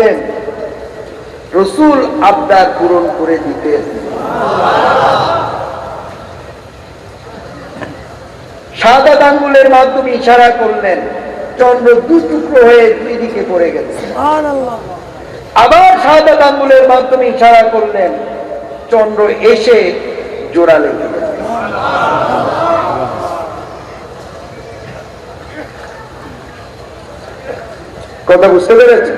দিতেন। রসুল আবদার পূরণ করে দিতেন। সাদা আঙ্গুলের মাধ্যমে ইশারা করলেন চন্দ্র দু টুকরো হয়ে দুই দিকে পড়ে গেছে আবার সাদা আঙ্গুলের মাধ্যমে ইশারা করলেন চন্দ্র এসে জোড়া লেগে। কথা বুঝতে পেরেছে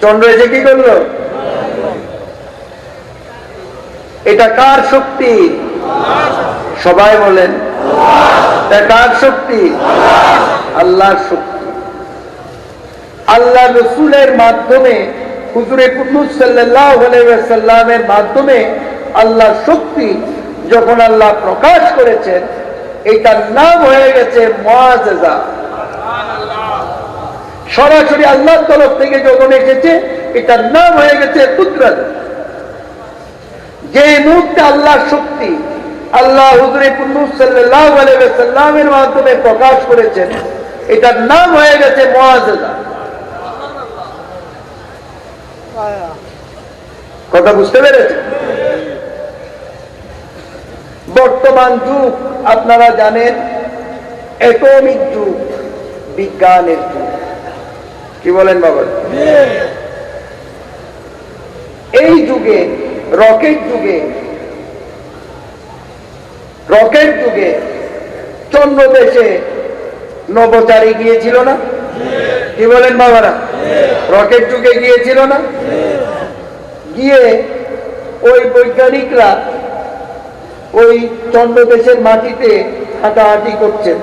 চন্দ্র এসে কি করল? এটা কার শক্তি? সবাই বলেন কার শক্তি? আল্লাহর শক্তি। আল্লাহ রসুলের মাধ্যমে, হুজুরে সাল্লাল্লাহু মাধ্যমে আল্লাহর শক্তি যখন আল্লাহ প্রকাশ করেছেন, এটার নাম হয়ে গেছে মুআজিজা। সরাসরি আল্লাহর তরফ থেকে যখন এসেছে এটার নাম হয়ে গেছে কুদরত। যে মুহূর্তে আল্লাহর শক্তি আল্লাহ হুজুরে আলাইহি মাধ্যমে প্রকাশ করেছেন এটার নাম হয়ে গেছে কথা বুঝতে পেরেছেন? বর্তমান যুগ, আপনারা জানেন এটমিক যুগ, বিজ্ঞানের যুগ। কি বলেন বাবা? এই যুগে, রকেট যুগে রকেট যুগে চন্দ্র দেশে নবচারী গিয়েছিল না? কি বলেন বাবারা? রকেট যুগে গিয়েছিল না? গিয়ে ওই বৈজ্ঞানিকরা ওই চন্দ্রদেশের মাটিতে হাঁটাহাঁটি করছেন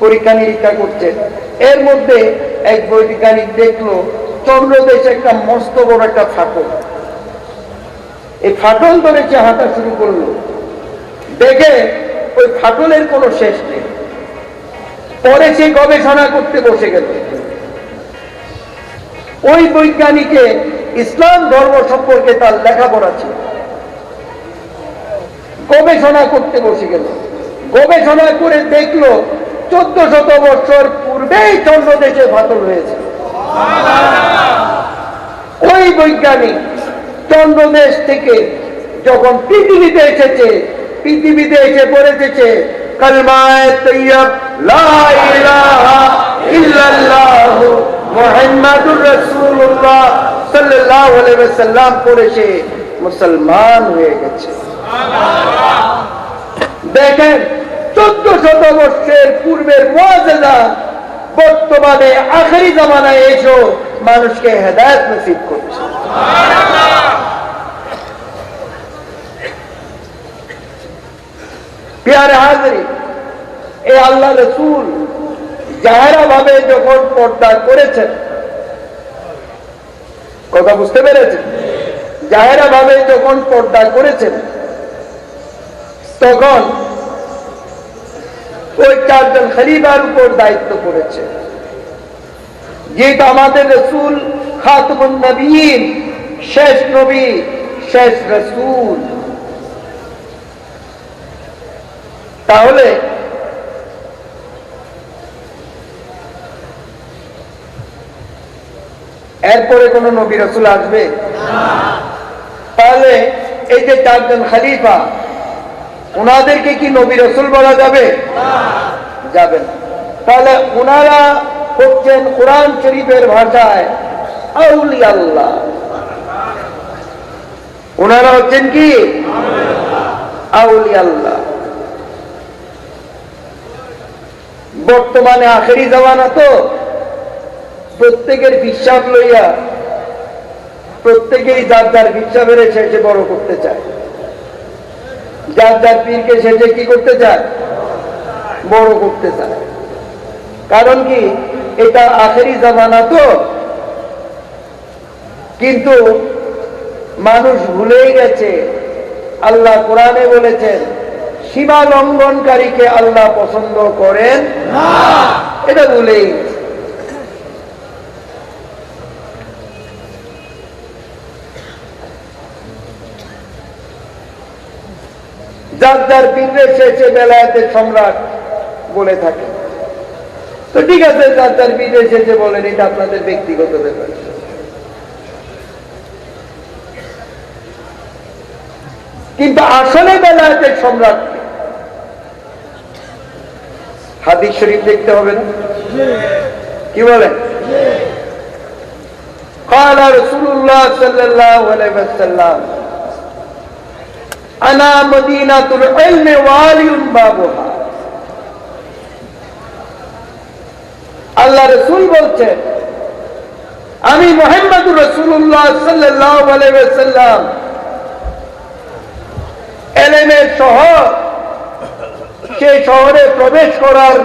পরীক্ষা নিরীক্ষা করছেন। এর মধ্যে এক বৈজ্ঞানিক দেখল চন্দ্রদেশে একটা মস্ত বড় একটা ফাটল। এই ফাটল ধরেছে হাঁটা শুরু করল। দেখে ওই ফাটলের কোনো শেষ নেই। পরে সে গবেষণা করতে বসে গেল। ওই বৈজ্ঞানিকে ইসলাম ধর্ম সম্পর্কে তার লেখাপড়া ছিল। গবেষণা করতে বসে গেল। গবেষণা করে দেখল চোদ্দ শত বছর পূর্বেই চন্দ্রদেশে ফাটল হয়েছে ওই বৈজ্ঞানিক চন্দ্রদেশ থেকে যখন পৃথিবীতে এসেছে, পৃথিবীতে এসে পড়েছে মুসলমান হয়ে গেছে। দেখেন, চোদ্দ শত বর্ষের পূর্বের মজেদা বর্তমানে আখেরি জামানায় এসো, মানুষকে হেদায়ত নসিব করছে আল্লাহ রসুল যাহারা ভাবে যখন পর্দা করেছেন, কথা বুঝতে পেরেছেন? যাহেরা ভাবে যখন পর্দা করেছেন, তখন ওই চারজন খলিফার উপর দায়িত্ব পড়েছে যেহেতু আমাদের রসুল খাতমুন নবীন শেষ নবী শেষ রসুল। তাহলে এরপরে কোন নবী রসুল আসবে? তাহলে এই যে চারজন খালিফা ওনাদেরকে কি নবী রসুল বলা যাবে? যাবে না। তাহলে ওনারা হচ্ছেন কোরআন শরীফের ভাষায় আউলি আল্লাহ ওনারা হচ্ছেন কি? আউলি আল্লাহ বর্তমানে আখেরি জামানা তো প্রত্যেকের বিশ্বাস লইয়া, প্রত্যেকেই যার যার বিশ্বাস বিশ্বাসের শেষে বড় করতে চায়। যার যার পীরকে শেষে কি করতে চায়, বড় করতে চায়। কারণ কি? এটা আখেরি জামানা তো। কিন্তু মানুষ ভুলেই গেছে। আল্লাহ কোরআনে বলেছেন, সীমা লঙ্ঘনকারীকে আল্লাহ পছন্দ করেন এটা ভুলেই গেছে। যার যার পীরের সে বেলায়েতের সম্রাট বলে থাকে। তো ঠিক আছে যার যার পীরের সে বলেন এটা আপনাদের ব্যক্তিগত ব্যাপার। কিন্তু আসলে বেলায়েতের সম্রাট হাদিস শরীফ দেখতে হবে না? কি বলেন? قال رسول الله صلى الله আল্লাহ রসুল বলছেন, আমি মোহাম্মদ রসুল্লাহাম এলেমের শহর সে শহরে প্রবেশ করার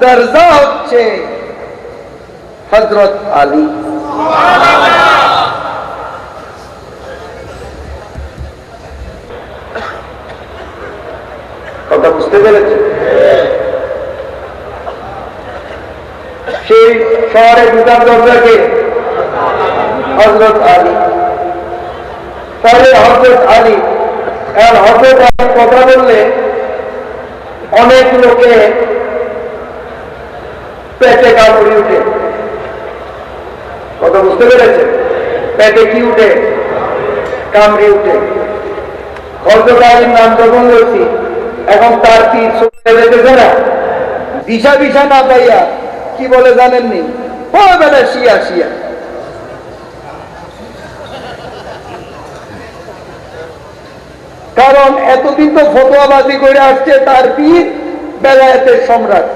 দরজা হচ্ছে হজরত আলী। সেই দরজাকে হজরত আলী। তাহলে হজরত আলী হজরত আলী কথা বললে অনেক লোকে পেটে কামড়ি উঠে। কথা বুঝতে পেরেছে পেটে কি উঠে? কামড়ি উঠে। হজরত আলীর নাম যখন বলছি এখন তার কি চলে না দিশা দিশা না পাইয়া, কি বলে জানেননি? বেলা শিয়া শিয়া কারণ এতদিন তো ফটোয়াবাজি করে আসছে, তার পীর বেলায়েতের সম্রাট।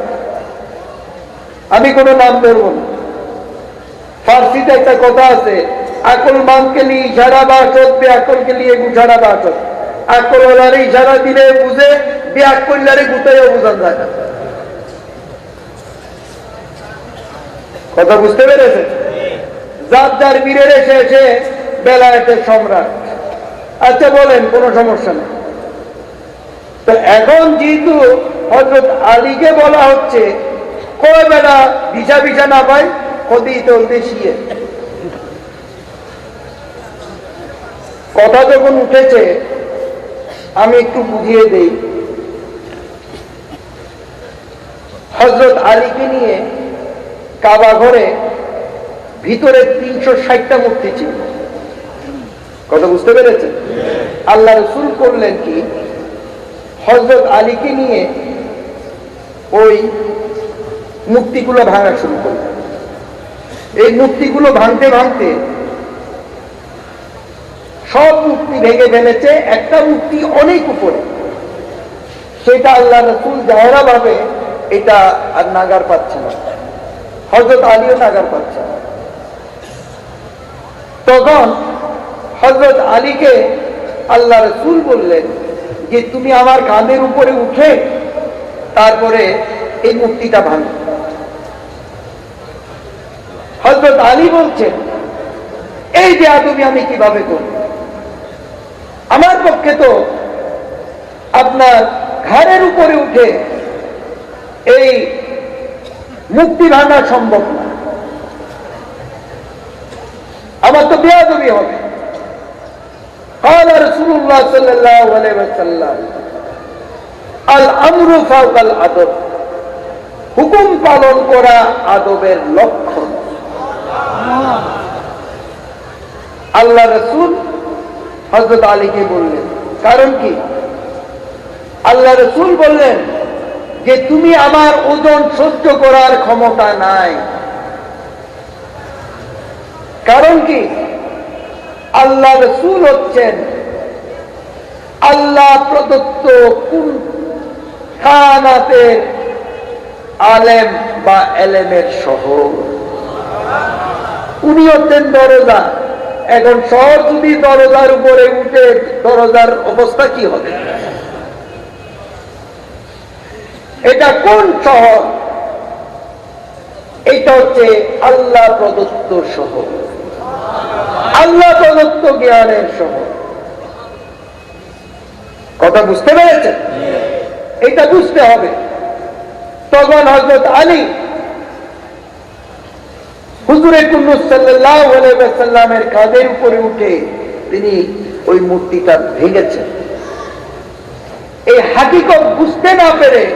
আমি কোনো নাম ধরবো না। ফার্সিতে একটা কথা আছে, আকল মানকে নিয়ে ইশারা বাসত বেআকলকে নিয়ে গুছাড়া বাসত। আকল ওলারে ইশারা দিলে বুঝে বেআক করলারে গুতাইও বুঝান যায় না। কথা বুঝতে পেরেছে যার যার বীরের এসে এসে বেলায়েতের সম্রাট। আচ্ছা বলেন, কোনো সমস্যা নেই। তো এখন যেহেতু হজরত আলীকে বলা হচ্ছে, কয় বেলা ভিসা ভিসা না পাই কদি চলতে শিয়ে কথা যখন উঠেছে, আমি একটু বুঝিয়ে দেই। হজরত আলীকে নিয়ে কাবা ঘরে ভিতরে তিনশো ষাটটা মূর্তি ছিল। কথা বুঝতে পেরেছে আল্লাহ রসুল করলেন কি? হজরত আলীকে নিয়ে ওই মূর্তিগুলো ভাঙা শুরু করলেন। এই মূর্তিগুলো ভাঙতে ভাঙতে সব মূর্তি ভেঙে ফেলেছে, একটা মূর্তি অনেক উপরে। সেটা আল্লাহ রসুল জাহেরা ভাবে এটা আর নাগার পাচ্ছে না। হজরত আলীও নাগার পাচ্ছে না। তখন হজরত আলীকে আল্লাহ রসুল বললেন যে, তুমি আমার কাঁধের উপরে উঠে তারপরে এই মূর্তিটা ভাঙ। হজরত আলী বলছেন, এই যে আদমি আমি কীভাবে করব? আমার পক্ষে তো আপনার ঘাড়ের উপরে উঠে এই মুক্তি ভাঙা সম্ভব না আমার তো বেয়াদবি হবে قال رسول الله صلى الله عليه وسلم الامر فوق الادب হুকুম পালন করা আদবের লক্ষণ আল্লাহ রসুল হজরত আলীকে বললেন কারণ কি আল্লাহ রসুল বললেন যে তুমি আমার ওজন সহ্য করার ক্ষমতা নাই। কারণ কি? আল্লাহ রসুল হচ্ছেন আল্লাহ প্রদত্ত কোন খানাতের আলেম বা এলেমের শহর। উনি হচ্ছেন দরজা। এখন শহর যদি দরজার উপরে উঠে, দরজার অবস্থা কি হবে? এটা কোন শহর? এটা হচ্ছে আল্লাহ প্রদত্ত শহর। আল্লাহ প্রদত্ত জ্ঞানের শহর। কথা বুঝতে পেরেছেন? এটা বুঝতে হবে। তখন হজরত আলী হুজুরে কুন্নুসাল্লামের কাঁধের উপরে উঠে তিনি ওই মূর্তিটা ভেঙেছেন। এই হাকিকত বুঝতে না পেরে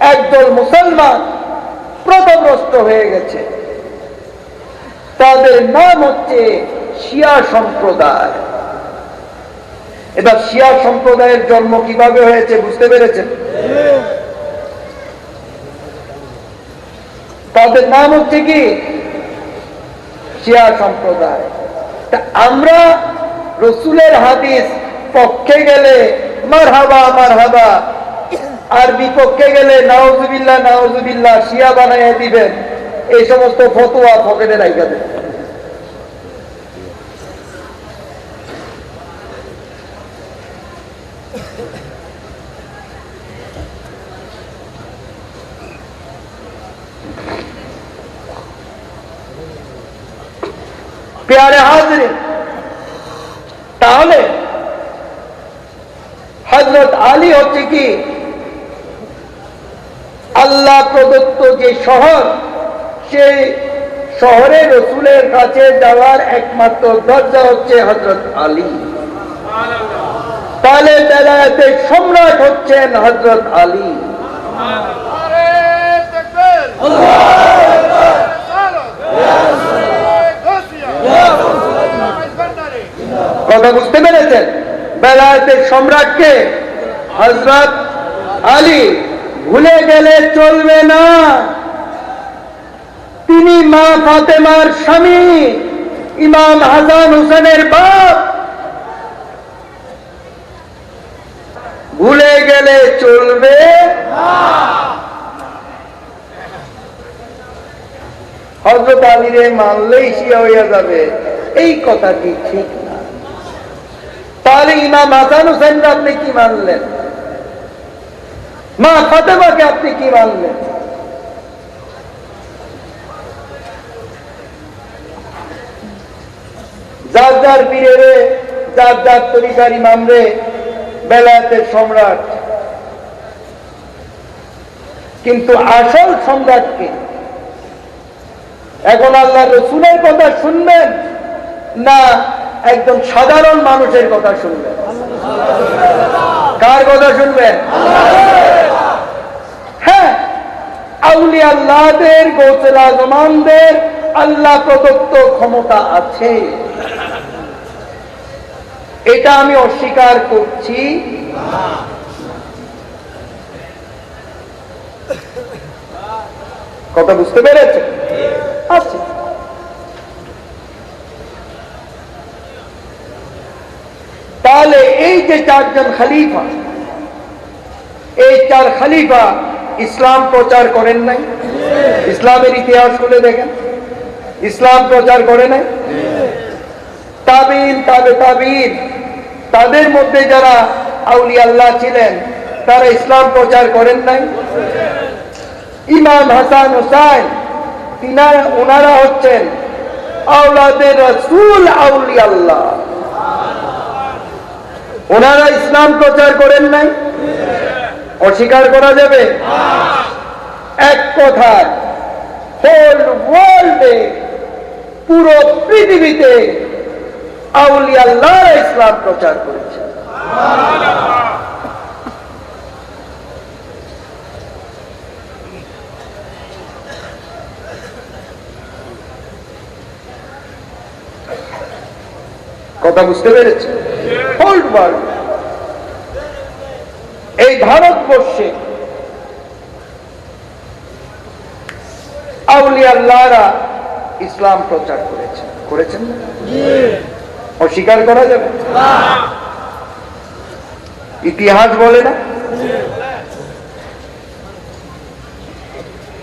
একদল মুসলমান প্রথমগ্রস্ত হয়ে গেছে। তাদের নাম হচ্ছে শিয়া সম্প্রদায়। এবার শিয়া সম্প্রদায়ের জন্ম কীভাবে হয়েছে বুঝতে পেরেছেন? তাদের নাম হচ্ছে কি? শিয়া সম্প্রদায়। তা আমরা রসুলের হাদিস পক্ষে গেলে মার হাবা মার হাবা আর বিপক্ষে গেলে নাওজুবিল্লাহ নাওজুবিল্লাহ, শিয়া বানাইয়া দিবেন। এই সমস্ত ফতোয়া পকেটে রাইখা পেয়ারে হাজরে, তাহলে হজরত আলী হচ্ছে কি? আল্লাহ প্রদত্ত যে শহর, সেই শহরে রসুলের কাছে যাওয়ার একমাত্র দরজা হচ্ছে হজরত আলী। তাহলে বেলায়েতে সম্রাট হচ্ছেন হজরত আলী। কথা বুঝতে পেরেছেন? বেলায়েতের সম্রাটকে হজরত আলী ভুলে গেলে চলবে না। তিনি মা ফাতেমার স্বামী, ইমাম হাসান হোসেনের বাপ। ভুলে গেলে চলবে হজরত আলীরে মানলেই শিয়া হইয়া যাবে। এই কথাটি ঠিক না? তাহলে ইমাম হাসান হোসেন আপনি কি মানলেন? মা ফাতেমাকে আপনি কি মানলেন? যার যার পীরের যার যার তরিকার ইমামরে বেলায়েতের সম্রাট। কিন্তু আসল সম্রাটকে এখন আল্লাহ রসুলের কথা শুনবেন না একদম সাধারণ মানুষের কথা শুনবেন? কার কথা শুনবেন? আউলি আল্লাহদের গোসল আজমানদের আল্লাহ প্রদত্ত ক্ষমতা আছে। এটা আমি অস্বীকার করছি। কথা বুঝতে পেরেছে আছে। তাহলে এই যে চারজন খালিফা, এই চার খালিফা ইসলাম প্রচার করেন নাই? ইসলামের ইতিহাস খুলে দেখেন। ইসলাম প্রচার করে নাই? তাবিন, তাবে তাবিন। তাদের মধ্যে যারা আউলি আল্লাহ ছিলেন, তারা ইসলাম প্রচার করেন নাই? ইমাম হাসান হোসাইন তিনারা ওনারা হচ্ছেন আউলাদের রসুল আউলি আল্লাহ। ওনারা ইসলাম প্রচার করেন নাই? অস্বীকার করা যাবে? এক কথায় হোল ওয়ার্ল্ডে পুরো পৃথিবীতে আউলি আল্লাহ ইসলাম প্রচার করেছে। কথা বুঝতে পেরেছে হোল্ড ওয়ার্ল্ড এই ভারতবর্ষে আউলি আল্লাহরা ইসলাম প্রচার করেছে। করেছেন অস্বীকার করা যাবে? ইতিহাস বলে না?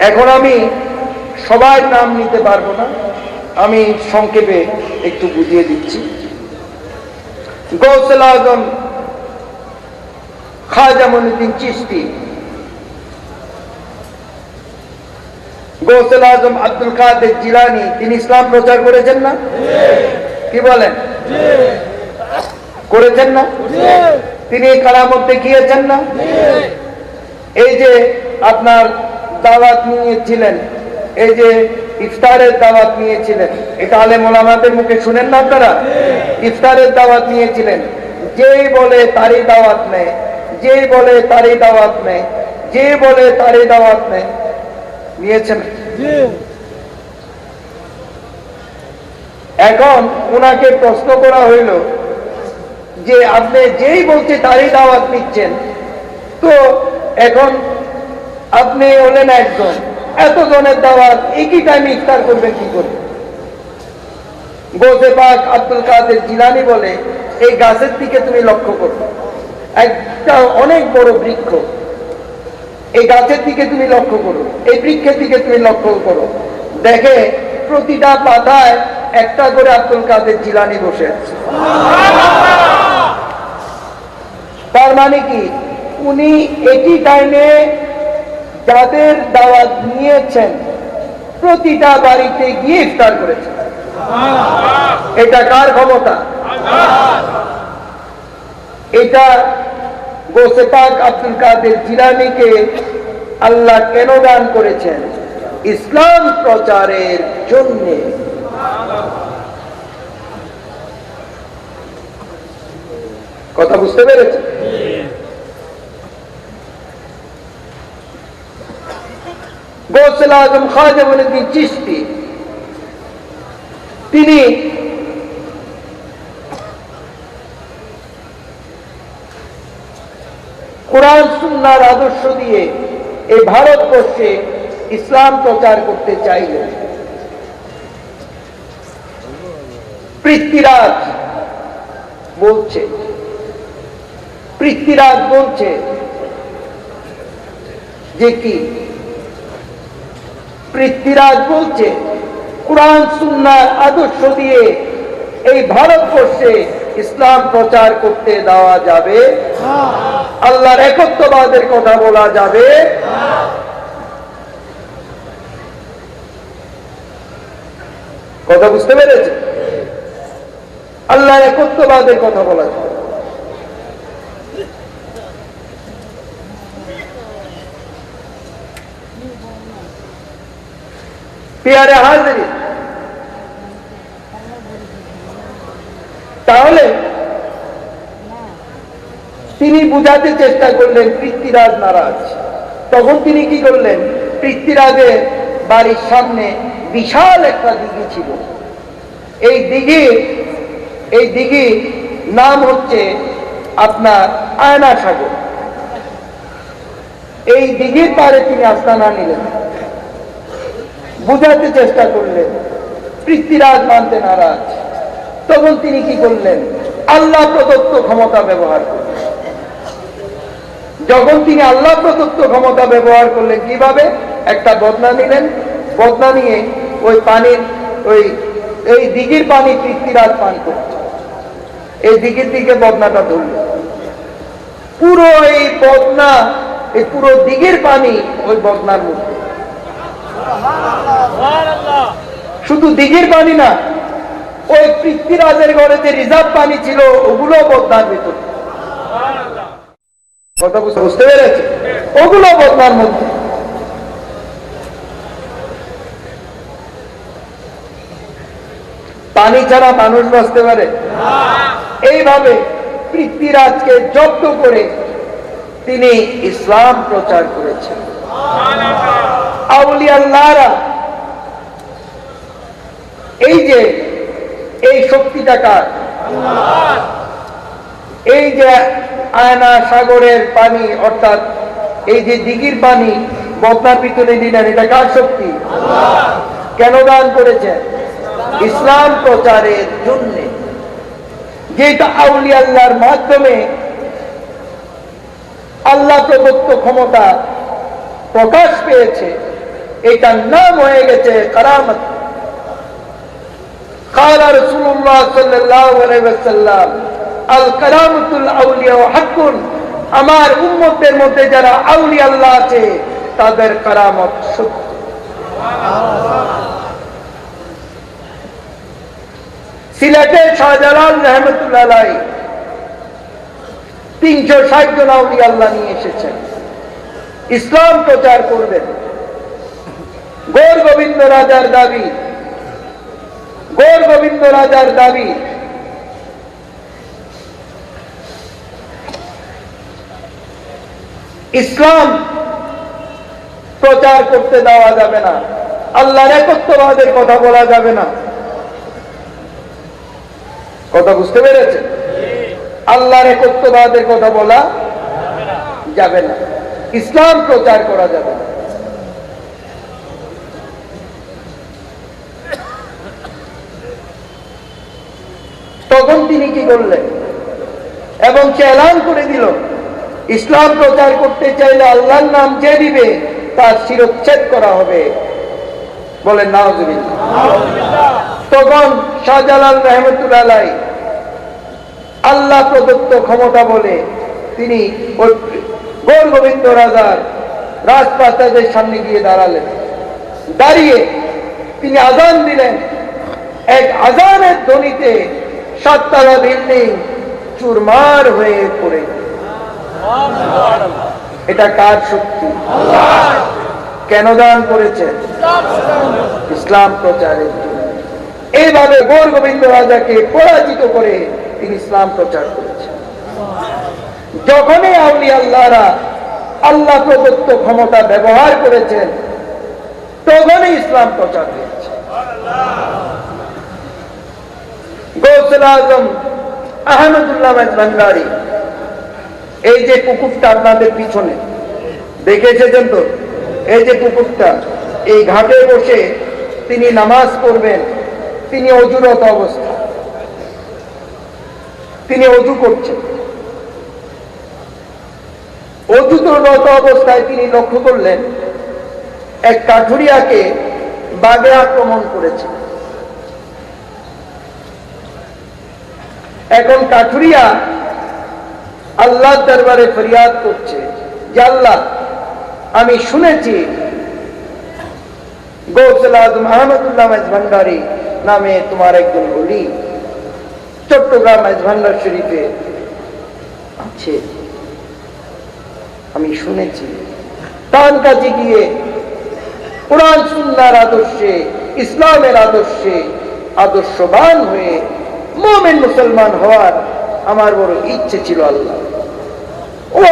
এখন আমি সবাই নাম নিতে পারব না। আমি সংক্ষেপে একটু বুঝিয়ে দিচ্ছি। গৌসেল আজম খাজা মনুদ্দিন চিস্তি গৌসেল আজম আব্দুল কাদের জিলানি, তিনি ইসলাম প্রচার করেছেন না? কি বলেন? করেছেন না? তিনি কারামত দেখিয়েছেন না? এই যে আপনার দাওয়াত নিয়েছিলেন, এই যে ইফতারের দাওয়াত নিয়েছিলেন, এটা আলে মোলামাদের মুখে শুনেন না আপনারা? ইফতারের দাওয়াত নিয়েছিলেন, যেই বলে তারই দাওয়াত নেয়। যেই বলে তারই দাওয়াত নেয় যে বলে তারই দাওয়াত নেয় নিয়েছেন? এখন ওনাকে প্রশ্ন করা হইল যে আপনি যেই বলছে তারই দাওয়াত নিচ্ছেন তো এখন আপনি হলেন একজন এত জনের দাওয়াত একই টাইমে ইফতার করবেন কি করে? গোসে পাক আব্দুল কাদের জিলানি বলে এই গাছের দিকে তুমি লক্ষ্য করো। একটা অনেক বড় বৃক্ষ। এই গাছের দিকে তুমি লক্ষ্য করো, এই বৃক্ষের দিকে তুমি লক্ষ্য করো। দেখে প্রতিটা পাতায় একটা করে আব্দুল কাদের জিলানি বসে আছে। তার মানে কি? উনি একই টাইমে যাদের দাওয়াত নিয়েছেন, প্রতিটা বাড়িতে গিয়ে ইফতার করেছেন। এটা কার ক্ষমতা? এটা গোসে পাক আব্দুল কাদের জিলানিকে আল্লাহ কেন দান করেছেন? ইসলাম প্রচারের জন্য। কথা বুঝতে পেরেছেন? গোসল আজম খাজা চিস্তি তিনি কোরআন সুন্নার আদর্শ দিয়ে এই ভারতবর্ষে ইসলাম প্রচার করতে চাইলেন পৃথ্বীরাজ বলছে পৃথ্বীরাজ বলছে যে কি? পৃথ্বীরাজ বলছে, কোরআন, সুন্নার আদর্শ দিয়ে এই ভারতবর্ষে ইসলাম প্রচার করতে দেওয়া যাবে। আল্লাহর একত্ববাদের কথা বলা যাবে। কথা বুঝতে পেরেছে আল্লাহর একত্ববাদের কথা বলা যাবে। পেয়ারে হাজিরি। তাহলে তিনি বুঝাতে চেষ্টা করলেন পৃথ্বীরাজ নারাজ। তখন তিনি কি করলেন? পৃথ্বীরাজের বাড়ির সামনে বিশাল একটা দিঘি ছিল। এই দিঘি এই দিঘি নাম হচ্ছে আপনার আয়না সাগর এই দিঘির পারে তিনি আস্তানা নিলেন। বুঝাতে চেষ্টা করলেন পৃথ্বীরাজ মানতে নারাজ। তখন তিনি কি করলেন? আল্লাহ প্রদত্ত ক্ষমতা ব্যবহার করলেন। যখন তিনি আল্লাহ প্রদত্ত ক্ষমতা ব্যবহার করলেন, কীভাবে? একটা বদনা নিলেন। বদনা নিয়ে ওই পানির, ওই, এই দিঘির পানি পৃথ্বীরাজ পান করছে এই দিঘির দিকে বদনাটা ধরল পুরো এই বদনা, এই পুরো দিঘির পানি ওই বদনার মধ্যে। শুধু দিঘির পানি না ওই পৃথ্বীরাজের ঘরে যে রিজার্ভ পানি ছিল, ওগুলো বদনার ভিতরে। বুঝতে ওগুলো বদনার মধ্যে। পানি ছাড়া মানুষ বাঁচতে পারে? এইভাবে পৃথ্বীরাজকে জব্দ করে তিনি ইসলাম প্রচার করেছেন। আউলিয়াল্লাহরা এই যে এই শক্তিটা কার? এই যে আয়না সাগরের পানি, অর্থাৎ এই যে দিঘির পানি বদনার ভিতরে দিলেন এটা কার শক্তি? কেন দান করেছেন ইসলাম প্রচারের জন্য। যেটা আউলি আল্লাহর মাধ্যমে আল্লাহ প্রদত্ত ক্ষমতা প্রকাশ পেয়েছে, এটার নাম হয়ে গেছে কারামত। قال رسول الله صلى الله عليه وسلم الكرامة الأولياء حق আমার উম্মতের মধ্যে যারা আউলি আল্লাহ আছে তাদের কারামত সত্য সিলেটে শাহজালাল রহমতুল্লাহ তিনশো ষাট জন আউলি আল্লাহ নিয়ে এসেছেন ইসলাম প্রচার করবেন গৌর গোবিন্দ রাজার দাবি গৌর গোবিন্দ রাজার দাবি। ইসলাম প্রচার করতে দেওয়া যাবে না। আল্লাহর একত্ববাদের কথা বলা যাবে না। কথা বুঝতে পেরেছে আল্লাহর একত্ববাদের কথা বলা যাবে না। ইসলাম প্রচার করা যাবে না। তখন তিনি কি করলেন? এবং সে এলান করে দিল ইসলাম প্রচার করতে চাইলে আল্লাহর নাম যে দিবে তার শিরচ্ছেদ করা হবে। বলেন নাওজুবিল্লাহ তখন শাহজালাল রহমতুল্লাহ আল্লাহ প্রদত্ত ক্ষমতা বলে তিনি গৌর গোবিন্দ রাজার রাজপ্রাসাদের সামনে গিয়ে দাঁড়ালেন। দাঁড়িয়ে তিনি আজান দিলেন। এক আজানের ধ্বনিতে সাততলা বিল্ডিং চুরমার হয়ে পড়ে। এটা কার শক্তি? কেন দান করেছেন? ইসলাম প্রচারের জন্য। এইভাবে গৌর গোবিন্দ রাজাকে পরাজিত করে তিনি ইসলাম প্রচার করেছেন। যখনই আউলি আল্লাহরা আল্লাহ প্রদত্ত ক্ষমতা ব্যবহার করেছেন, তখনই ইসলাম প্রচার হয়েছে। গৌসুল আজম, আহমদুল্লাহ ভান্ডারি, এই যে পুকুরটা আপনাদের পিছনে তো এই যে পুকুরটা এই ঘাটে বসে তিনি নামাজ পড়বেন, তিনি অজুরত অবস্থা। তিনি অজু করছেন। অজুতরত অবস্থায় তিনি লক্ষ্য করলেন, এক কাঠুরিয়াকে বাঘে আক্রমণ করেছে। এখন কাঠুরিয়া আল্লাহ দরবারে ফরিয়াদ করছে যে আল্লাহ, আমি শুনেছি গৌসল আজম নামে তোমার একজন বলি, চট্টগ্রাম শরীফে আছে। আমি শুনেছি। তার কাছে গিয়ে কোরআন আদর্শে, ইসলামের আদর্শে, আদর্শবান হয়ে মোমেন মুসলমান হওয়ার আমার বড় ইচ্ছে ছিল আল্লাহ। ও